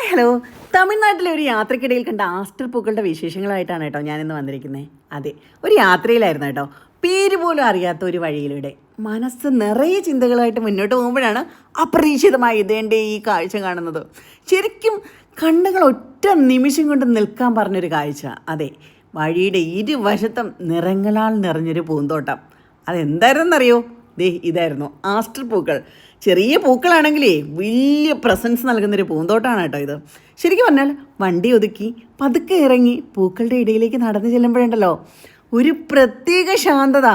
Hi hello തമിഴ്നാട്ടിലെ ഒരു യാത്രക്കിടയിൽ കണ്ട ആസ്റ്റർ പൂക്കളുടെ വിശേഷങ്ങളായിട്ടാണ് കേട്ടോ ഞാനിന്ന് വന്നിരിക്കുന്നത് അതെ ഒരു യാത്രയിലായിരുന്നു കേട്ടോ. പേര് പോലും അറിയാത്ത ഒരു വഴിയിലൂടെ മനസ്സ് നിറയെ ചിന്തകളായിട്ട് മുന്നോട്ട് പോകുമ്പോഴാണ് അപ്രതീക്ഷിതമായി ഇതേന്റെ ഈ കാഴ്ച കാണുന്നത്. ശരിക്കും കണ്ണുകൾ ഒറ്റ നിമിഷം കൊണ്ട് നിൽക്കാൻ പറഞ്ഞൊരു കാഴ്ച. അതെ വഴിയുടെ ഇരുവശത്തും നിറങ്ങളാൽ നിറഞ്ഞൊരു പൂന്തോട്ടം. അതെന്തായിരുന്നറിയോ? ദേ ഇതായിരുന്നു. ആസ്റ്റർ പൂക്കൾ. ചെറിയ പൂക്കളാണെങ്കിലേ വലിയ പ്രസൻസ് നൽകുന്നൊരു പൂന്തോട്ടമാണ് കേട്ടോ ഇത്. ശരിക്കും പറഞ്ഞാൽ വണ്ടി ഒതുക്കി പതുക്കെ ഇറങ്ങി പൂക്കളുടെ ഇടയിലേക്ക് നടന്നു ചെല്ലുമ്പോഴുണ്ടല്ലോ. ഒരു പ്രത്യേക ശാന്തത.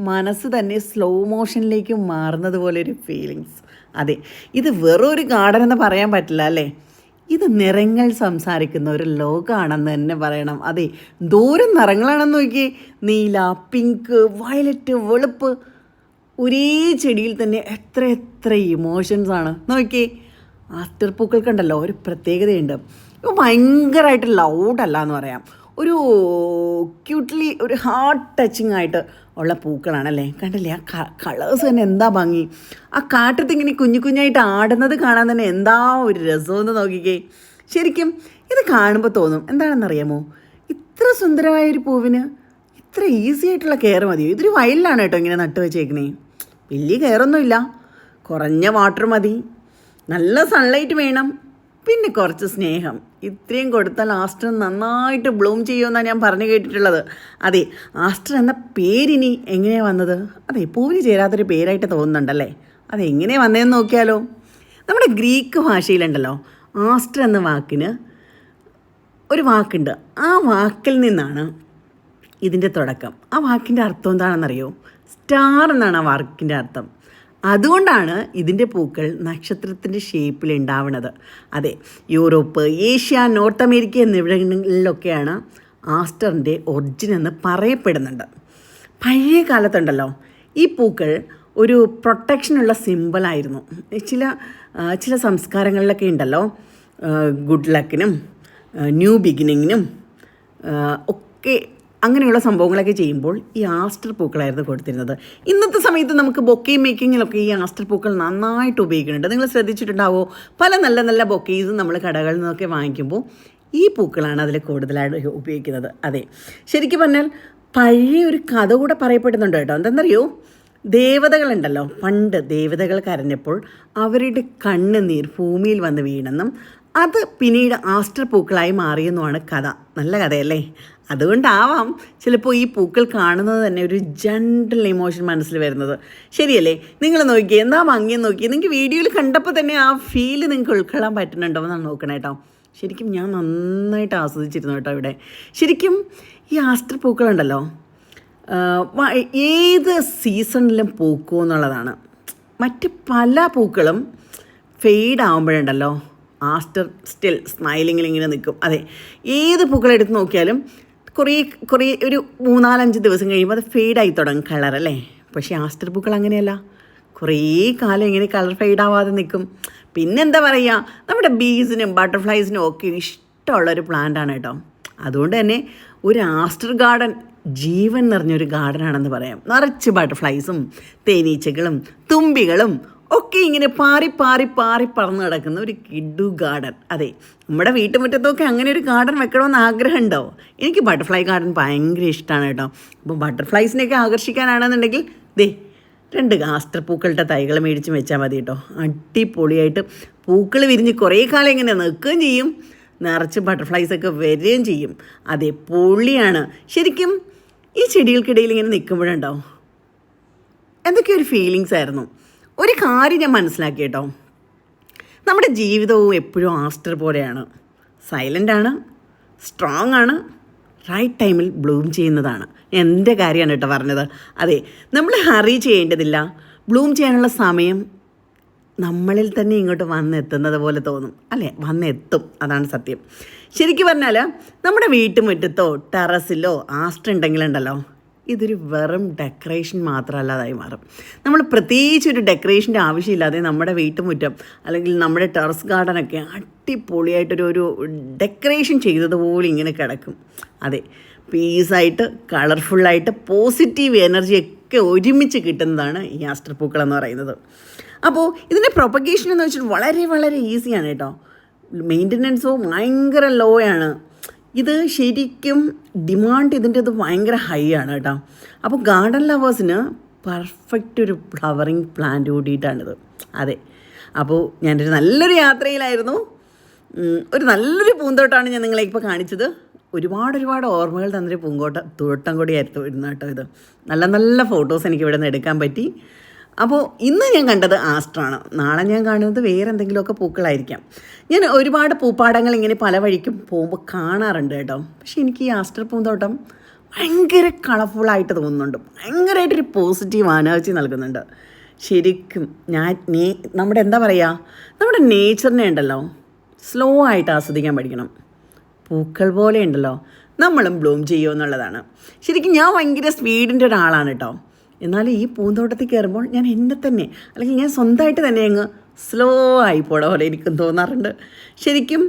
മനസ്സ് തന്നെ സ്ലോ മോഷനിലേക്ക് മാറുന്നത് ഒരു ഫീലിങ്സ് അതെ ഇത് വെറൊരു ഗാർഡൻ എന്ന് പറയാൻ പറ്റില്ല അല്ലേ? ഇത് നിറങ്ങൾ സംസാരിക്കുന്ന ഒരു ലോകമാണെന്ന് തന്നെ പറയണം. അതെ ദൂരം നിറങ്ങളാണെന്ന് നോക്കി നീല പിങ്ക് വയലറ്റ് വെളുപ്പ് ഒരേ ചെടിയിൽ തന്നെ എത്ര എത്ര ഇമോഷൻസാണ് ആണ്. നോക്കിയേ ആസ്റ്റർ പൂക്കൾക്കുണ്ടല്ലോ ഒരു പ്രത്യേകതയുണ്ട്. ഇപ്പോൾ ഭയങ്കരമായിട്ട് ലൗഡല്ല എന്ന് പറയാം. ഒരു ക്യൂട്ട്ലി ഒരു ഹാർട്ട് ടച്ചിങ് ആയിട്ട് ഉള്ള പൂക്കളാണല്ലേ? കണ്ടില്ലേ ആ കളേഴ്സ് തന്നെ എന്താ ഭംഗി. ആ കാട്ടത്ത് ഇങ്ങനെ കുഞ്ഞു കുഞ്ഞായിട്ട് ആടുന്നത് കാണാൻ തന്നെ എന്താ ഒരു രസമെന്ന് നോക്കിക്കേ. ശരിക്കും ഇത് കാണുമ്പോൾ തോന്നും എന്താണെന്നറിയാമോ? ഇത്ര സുന്ദരമായ ഒരു പൂവിന് ഇത്ര ഈസി ആയിട്ടുള്ള കെയർ മതിയോ? ഇതൊരു വയലിലാണ് കേട്ടോ ഇങ്ങനെ നട്ടു വെച്ചേക്കണേ വലിയ കെയറൊന്നുമില്ല. കുറഞ്ഞ വാട്ടർ മതി. നല്ല സൺലൈറ്റ് വേണം. പിന്നെ കുറച്ച് സ്നേഹം. ഇത്രയും കൊടുത്താൽ ആസ്റ്റർ നന്നായിട്ട് ബ്ലൂം ചെയ്യുമെന്നാണ് ഞാൻ പറഞ്ഞു കേട്ടിട്ടുള്ളത്. അതെ ആസ്റ്റർ എന്ന പേരിനി എങ്ങനെയാണ് വന്നത്? അതെ പൂവിന് ചേരാത്തൊരു പേരായിട്ട് തോന്നുന്നുണ്ടല്ലേ? അതെങ്ങനെ വന്നതെന്ന് നോക്കിയാലോ. നമ്മുടെ ഗ്രീക്ക് ഭാഷയിലുണ്ടല്ലോ ആസ്റ്റർ എന്ന വാക്കിന് ഒരു വാക്കുണ്ട്. ആ വാക്കിൽ നിന്നാണ് ഇതിന്റെ തുടക്കം. ആ വാക്കിന്റെ അർത്ഥം എന്താണെന്നറിയോ? സ്റ്റാർ എന്നാണ് ആ വാക്കിന്റെ അർത്ഥം. അതുകൊണ്ടാണ് ഇതിന്റെ പൂക്കൾ നക്ഷത്രത്തിന്റെ ഷേപ്പിൽ ഉണ്ടാവുന്നത് അതെ യൂറോപ്പ് ഏഷ്യ നോർത്ത് അമേരിക്ക എന്നിവിടങ്ങളിലൊക്കെയാണ് ആസ്റ്ററിന്റെ ഒറിജിൻ എന്ന് പറയപ്പെടുന്നുണ്ട്. പഴയ കാലത്തുണ്ടല്ലോ ഈ പൂക്കൾ ഒരു പ്രൊട്ടക്ഷനുള്ള സിമ്പിളായിരുന്നു ചില ചില സംസ്കാരങ്ങളിലൊക്കെ ഉണ്ടല്ലോ ഗുഡ് ലക്കിനും ന്യൂ ബിഗിനിങ്ങിനും ഒക്കെ അങ്ങനെയുള്ള സംഭവങ്ങളൊക്കെ ചെയ്യുമ്പോൾ ഈ ആസ്റ്റർ പൂക്കളായിരുന്നു കൊടുത്തിരുന്നത്. ഇന്നത്തെ സമയത്ത് നമുക്ക് ബൊക്കെ മേക്കിങ്ങിലൊക്കെ ഈ ആസ്റ്റർ പൂക്കൾ നന്നായിട്ട് ഉപയോഗിക്കുന്നുണ്ട്. നിങ്ങൾ ശ്രദ്ധിച്ചിട്ടുണ്ടാവോ? പല നല്ല നല്ല ബൊക്കേസ് നമ്മൾ കടകളിൽ നിന്നൊക്കെ വാങ്ങിക്കുമ്പോൾ ഈ പൂക്കളാണ് അതിൽ കൂടുതലായിട്ട് ഉപയോഗിക്കുന്നത്. അതെ. ശരിക്കും പറഞ്ഞാൽ പഴയ ഒരു കഥ കൂടെ പറയപ്പെടുന്നുണ്ട് കേട്ടോ. എന്തെന്നറിയോ? ദേവതകളുണ്ടല്ലോ. പണ്ട് ദേവതകൾ കരഞ്ഞപ്പോൾ അവരുടെ കണ്ണുനീർ ഭൂമിയിൽ വന്ന് വീണെന്നും അത് പിന്നീട് ആസ്റ്റർ പൂക്കളായി മാറിയെന്നുമാണ് കഥ. നല്ല കഥയല്ലേ? അതുകൊണ്ടാവാം ചിലപ്പോൾ ഈ പൂക്കൾ കാണുന്നത് തന്നെ ഒരു ജെന്റൽ ഇമോഷൻ മനസ്സിൽ വരുന്നത്. ശരിയല്ലേ? നിങ്ങൾ നോക്കിയേ എന്താ ഭംഗിയെന്ന് നോക്കി നിങ്ങൾക്ക് വീഡിയോയിൽ കണ്ടപ്പോൾ തന്നെ ആ ഫീൽ നിങ്ങൾക്ക് ഉൾക്കൊള്ളാൻ പറ്റുന്നുണ്ടോ എന്നാണ് നോക്കണേ കേട്ടോ ശരിക്കും ഞാൻ നന്നായിട്ട് ആസ്വദിച്ചിരുന്നു കേട്ടോ ഇവിടെ. ശരിക്കും ഈ ആസ്റ്റർ പൂക്കളുണ്ടല്ലോ ഏത് സീസണിലും പൂക്കും എന്നുള്ളതാണ്. മറ്റ് പല പൂക്കളും ഫെയ്ഡ് ആകുമ്പോഴുണ്ടല്ലോ ആസ്റ്റർ സ്റ്റിൽ സ്മൈലിങ്ങിൽ ഇങ്ങനെ നിൽക്കും. അതെ ഏത് പൂക്കളെടുത്ത് നോക്കിയാലും കുറേ കുറേ ഒരു മൂന്നാലഞ്ച് ദിവസം കഴിയുമ്പോൾ അത് ഫെയ്ഡായി തുടങ്ങും കളർ അല്ലേ? പക്ഷേ ആസ്റ്റർ പൂക്കൾ അങ്ങനെയല്ല. കുറേ കാലം ഇങ്ങനെ കളർ ഫെയ്ഡ് ആവാതെ നിൽക്കും പിന്നെന്താ പറയുക നമ്മുടെ ബീസിനും ബട്ടർഫ്ലൈസിനും ഒക്കെ ഇഷ്ടമുള്ളൊരു പ്ലാന്റാണ് കേട്ടോ. അതുകൊണ്ട് തന്നെ ഒരു ആസ്റ്റർ ഗാർഡൻ ജീവൻ നിറഞ്ഞൊരു ഗാർഡനാണെന്ന് പറയാം. നിറച്ച് ബട്ടർഫ്ലൈസും തേനീച്ചകളും തുമ്പികളും ഒക്കെ ഇങ്ങനെ പാറി പാറി പാറി പറന്ന് കിടക്കുന്ന ഒരു കിഡു ഗാർഡൻ. അതെ നമ്മുടെ വീട്ടുമുറ്റത്തൊക്കെ അങ്ങനെ ഒരു ഗാർഡൻ വെക്കണമെന്ന് ആഗ്രഹമുണ്ടോ എനിക്ക് ബട്ടർഫ്ലൈ ഗാർഡൻ ഭയങ്കര ഇഷ്ടമാണ് കേട്ടോ. അപ്പോൾ ബട്ടർഫ്ലൈസിനെയൊക്കെ ആകർഷിക്കാനാണെന്നുണ്ടെങ്കിൽ ദേ രണ്ട് ആസ്ത്രപ്പൂക്കളുടെ പൂക്കളുടെ തൈകൾ മേടിച്ച് വെച്ചാൽ മതി കേട്ടോ. അടിപൊളിയായിട്ട് പൂക്കൾ വിരിഞ്ഞ് കുറേ കാലം ഇങ്ങനെ നിൽക്കുകയും ചെയ്യും. നിറച്ച് ബട്ടർഫ്ലൈസൊക്കെ വരികയും ചെയ്യും. അതെ പൊളിയാണ്. ശരിക്കും ഈ ചെടികൾക്കിടയിൽ ഇങ്ങനെ നിൽക്കുമ്പോഴുണ്ടാവും എന്തൊക്കെ ഒരു ഫീലിങ്സ് ആയിരുന്നു. ഒരു കാര്യം ഞാൻ മനസ്സിലാക്കി കേട്ടോ. നമ്മുടെ ജീവിതവും എപ്പോഴും ആസ്റ്റർ പോലെയാണ്. സൈലന്റ് ആണ് സ്ട്രോങ് ആണ് റൈറ്റ് ടൈമിൽ ബ്ലൂം ചെയ്യുന്നതാണ്. എന്റെ കാര്യമാണ് കേട്ടോ പറഞ്ഞത്. അതെ നമ്മൾ ഹറി ചെയ്യേണ്ടതില്ല. ബ്ലൂം ചെയ്യാനുള്ള സമയം നമ്മളിൽ തന്നെ ഇങ്ങോട്ട് വന്നെത്തുന്നത് പോലെ തോന്നും. അല്ലേ? വന്നെത്തും. അതാണ് സത്യം. ശരിക്കും പറഞ്ഞാൽ നമ്മുടെ വീട്ടുമുറ്റത്തോ ടെറസിലോ ആസ്റ്റർ ഉണ്ടെങ്കിലുണ്ടല്ലോ. ഇതൊരു വെറും ഡെക്കറേഷൻ മാത്രമല്ലാതായി മാറും. നമ്മൾ പ്രത്യേകിച്ച് ഒരു ഡെക്കറേഷന്റെ ആവശ്യമില്ലാതെ നമ്മുടെ വീട്ടുമുറ്റം അല്ലെങ്കിൽ നമ്മുടെ ടെറസ് ഗാർഡനൊക്കെ അടിപൊളിയായിട്ടൊരു ഒരു ഡെക്കറേഷൻ ചെയ്തതുപോലെ ഇങ്ങനെ കിടക്കും. അതെ പീസായിട്ട് കളർഫുള്ളായിട്ട് പോസിറ്റീവ് എനർജി ഒക്കെ ഒരുമിച്ച് കിട്ടുന്നതാണ് ഈ ആസ്റ്റർ പൂക്കൾ എന്ന് പറയുന്നത്. അപ്പോൾ ഇതിന്റെ പ്രൊപ്പഗേഷൻ എന്ന് വെച്ചിട്ട് വളരെ വളരെ ഈസിയാണ് കേട്ടോ. മെയിന്റനൻസോ ഭയങ്കര ലോ ആണ്. ഇത് ശരിക്കും ഡിമാൻഡ് ഇതിന്റെ ഇത് ഭയങ്കര ഹൈ ആണ് കേട്ടോ. അപ്പോൾ ഗാർഡൻ ലവേഴ്സിന് പെർഫെക്റ്റ് ഒരു ഫ്ലവറിങ് പ്ലാന്റ് കൂടിയിട്ടാണിത്. അതെ. അപ്പോൾ ഞാനൊരു നല്ലൊരു യാത്രയിലായിരുന്നു. ഒരു നല്ലൊരു പൂന്തോട്ടമാണ് ഞാൻ നിങ്ങളെ ഇപ്പോൾ കാണിച്ചത്. ഒരുപാട് ഒരുപാട് ഓർമ്മകൾ തന്നൊരു പൂങ്കോട്ട തോട്ടം കൂടിയായിരുന്നു ഇരുന്നു കേട്ടോ ഇത്. നല്ല നല്ല ഫോട്ടോസ് എനിക്ക് ഇവിടെ നിന്ന് എടുക്കാൻ പറ്റി. അപ്പോൾ ഇന്ന് ഞാൻ കണ്ടത് ആസ്ട്രാണ് നാളെ ഞാൻ കാണുന്നത് വേറെ എന്തെങ്കിലുമൊക്കെ പൂക്കളായിരിക്കാം. ഞാൻ ഒരുപാട് പൂപ്പാടങ്ങൾ ഇങ്ങനെ പല വഴിക്കും പോകുമ്പോൾ കാണാറുണ്ട് കേട്ടോ. പക്ഷേ എനിക്ക് ഈ ആസ്റ്റർ പൂന്തോട്ടം ഭയങ്കര കളർഫുള്ളായിട്ട് തോന്നുന്നുണ്ട്. ഭയങ്കരമായിട്ടൊരു പോസിറ്റീവ് എനർജി നൽകുന്നുണ്ട്. ശരിക്കും ഞാൻ നേ നമ്മുടെ എന്താ പറയുക നമ്മുടെ നേച്ചറിനെ ഉണ്ടല്ലോ സ്ലോ ആയിട്ട് ആസ്വദിക്കാൻ പഠിക്കണം. പൂക്കൾ പോലെ ഉണ്ടല്ലോ നമ്മളും ബ്ലൂം ചെയ്യുമെന്നുള്ളതാണ് ശരിക്കും ഞാൻ ഭയങ്കര സ്പീഡിന്റെ ഒരാളാണ് കേട്ടോ. എന്നാൽ ഈ പൂന്തോട്ടത്തിൽ കയറുമ്പോൾ ഞാൻ എന്നെ തന്നെ അല്ലെങ്കിൽ ഞാൻ സ്വന്തമായിട്ട് തന്നെ അങ്ങ് സ്ലോ ആയി പോട പോലെ എനിക്കും തോന്നാറുണ്ട്. ശരിക്കും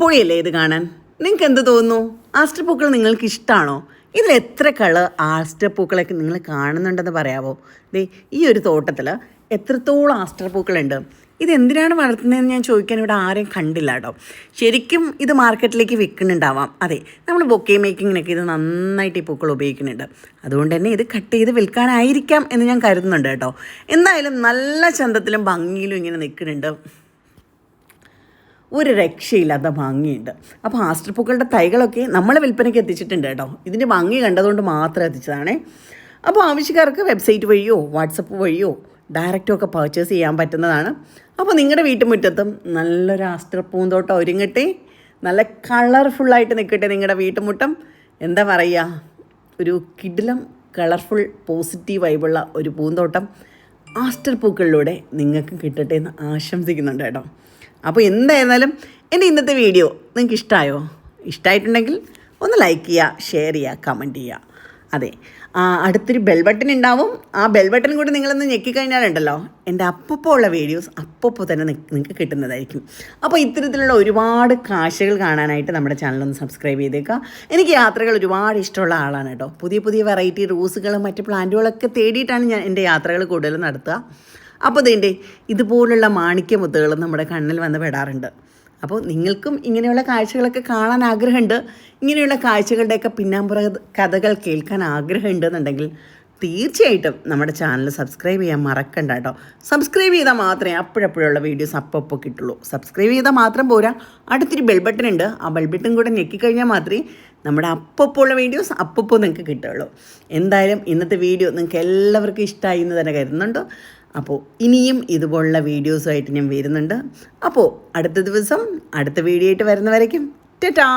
പോയല്ലേ ഇത് കാണാൻ? നിങ്ങൾക്ക് എന്ത് തോന്നുന്നു? ആസ്റ്റർ പൂക്കൾ നിങ്ങൾക്ക് ഇഷ്ടമാണോ ഇതിൽ എത്ര കളർ ആസ്റ്റർ പൂക്കളൊക്കെ നിങ്ങൾ കാണുന്നുണ്ടെന്ന് പറയാമോ ദേ ഈ ഒരു തോട്ടത്തിൽ എത്രത്തോളം ആസ്റ്റർ പൂക്കളുണ്ട്? ഇത് എന്തിനാണ് വളർത്തുന്നതെന്ന് ഞാൻ ചോദിക്കാൻ ഇവിടെ ആരെയും കണ്ടില്ല കേട്ടോ. ശരിക്കും ഇത് മാർക്കറ്റിലേക്ക് വിൽക്കുന്നുണ്ടാവാം. അതെ നമ്മൾ ബൊക്കെ മേക്കിങ്ങിനൊക്കെ ഇത് നന്നായിട്ട് ഈ പൂക്കൾ ഉപയോഗിക്കുന്നുണ്ട്. അതുകൊണ്ട് തന്നെ ഇത് കട്ട് ചെയ്ത് വിൽക്കാനായിരിക്കാം എന്ന് ഞാൻ കരുതുന്നുണ്ട് കേട്ടോ. എന്തായാലും നല്ല ചന്തത്തിലും ഭംഗിയിലും ഇങ്ങനെ നിൽക്കുന്നുണ്ട്. ഒരു രക്ഷയില്ലാത്ത ഭംഗിയുണ്ട്. അപ്പോൾ ആസ്റ്റർ പൂക്കളുടെ തൈകളൊക്കെ നമ്മൾ വിൽപ്പനയ്ക്ക് എത്തിച്ചിട്ടുണ്ട് കേട്ടോ. ഇതിന്റെ ഭംഗി കണ്ടതുകൊണ്ട് മാത്രം എത്തിച്ചതാണേ. അപ്പോൾ ആവശ്യക്കാർക്ക് വെബ്സൈറ്റ് വഴിയോ വാട്സപ്പ് വഴിയോ ഡയറക്റ്റും ഒക്കെ പർച്ചേസ് ചെയ്യാൻ പറ്റുന്നതാണ്. അപ്പോൾ നിങ്ങളുടെ വീട്ടുമുറ്റത്തും നല്ലൊരു ആസ്റ്റർ പൂന്തോട്ടം ഒരുങ്ങട്ടെ. നല്ല കളർഫുള്ളായിട്ട് നിൽക്കട്ടെ നിങ്ങളുടെ വീട്ടുമുറ്റം. എന്താ പറയുക ഒരു കിടിലം കളർഫുൾ പോസിറ്റീവ് വൈബുള്ള ഒരു പൂന്തോട്ടം ആസ്റ്റർ പൂക്കളിലൂടെ നിങ്ങൾക്ക് കിട്ടട്ടെ എന്ന് ആശംസിക്കുന്നുണ്ട് കേട്ടോ. അപ്പോൾ എന്തായിരുന്നാലും എന്റെ ഇന്നത്തെ വീഡിയോ നിങ്ങൾക്ക് ഇഷ്ടമായോ ഇഷ്ടമായിട്ടുണ്ടെങ്കിൽ ഒന്ന് ലൈക്ക് ചെയ്യുക ഷെയർ ചെയ്യുക കമന്റ് ചെയ്യുക. അതെ. ആ, അടുത്തൊരു ബെൽ ബട്ടൺ ഉണ്ടാവും. ആ ബെൽ ബട്ടൺ കൂടി നിങ്ങളൊന്ന് ഞെക്കിക്കഴിഞ്ഞാലുണ്ടല്ലോ എന്റെ അപ്പപ്പോൾ ഉള്ള വീഡിയോസ് അപ്പപ്പോൾ തന്നെ നിങ്ങൾക്ക് കിട്ടുന്നതായിരിക്കും. അപ്പോൾ ഇത്തരത്തിലുള്ള ഒരുപാട് കാഴ്ചകൾ കാണാനായിട്ട് നമ്മുടെ ചാനലൊന്ന് സബ്സ്ക്രൈബ് ചെയ്തേക്കുക എനിക്ക് യാത്രകൾ ഒരുപാട് ഇഷ്ടമുള്ള ആളാണ് കേട്ടോ. പുതിയ പുതിയ വെറൈറ്റി റൂസുകളും മറ്റ് പ്ലാന്റുകളൊക്കെ തേടിയിട്ടാണ് ഞാൻ എന്റെ യാത്രകൾ കൂടുതലും നടത്തുക. അപ്പോൾ അതേണ്ടേ ഇതുപോലുള്ള മാണിക്യമുത്തുകളും നമ്മുടെ കണ്ണിൽ വന്ന് പെടാറുണ്ട്. അപ്പോൾ നിങ്ങൾക്കും ഇങ്ങനെയുള്ള കാഴ്ചകളൊക്കെ കാണാൻ ആഗ്രഹമുണ്ട്. ഇങ്ങനെയുള്ള കാഴ്ചകളുടെയൊക്കെ പിന്നാമ്പുറ കഥകൾ കേൾക്കാൻ ആഗ്രഹമുണ്ടെന്നുണ്ടെങ്കിൽ തീർച്ചയായിട്ടും നമ്മുടെ ചാനൽ സബ്സ്ക്രൈബ് ചെയ്യാൻ മറക്കണ്ട കേട്ടോ. സബ്സ്ക്രൈബ് ചെയ്താൽ മാത്രമേ അപ്പോഴപ്പോഴുള്ള വീഡിയോസ് അപ്പപ്പോൾ കിട്ടുള്ളൂ. സബ്സ്ക്രൈബ് ചെയ്താൽ മാത്രം പോരാ. അടുത്തൊരു ബെൽ ബട്ടൺ ഉണ്ട്. ആ ബെൽ ബട്ടൺ കൂടെ ഞെക്കിക്കഴിഞ്ഞാൽ മാത്രമേ നമ്മുടെ അപ്പപ്പോൾ ഉള്ള വീഡിയോസ് അപ്പപ്പോൾ നിങ്ങൾക്ക് കിട്ടുള്ളൂ എന്തായാലും ഇന്നത്തെ വീഡിയോ നിങ്ങൾക്ക് എല്ലാവർക്കും ഇഷ്ടമായി എന്ന് തന്നെ കരുതുന്നുണ്ട്. അപ്പോൾ ഇനിയും ഇതുപോലുള്ള വീഡിയോസുമായിട്ട് ഞാൻ വരുന്നുണ്ട്. അപ്പോൾ അടുത്ത ദിവസം അടുത്ത വീഡിയോ ആയിട്ട് വരുന്നവരേക്കും. ടാ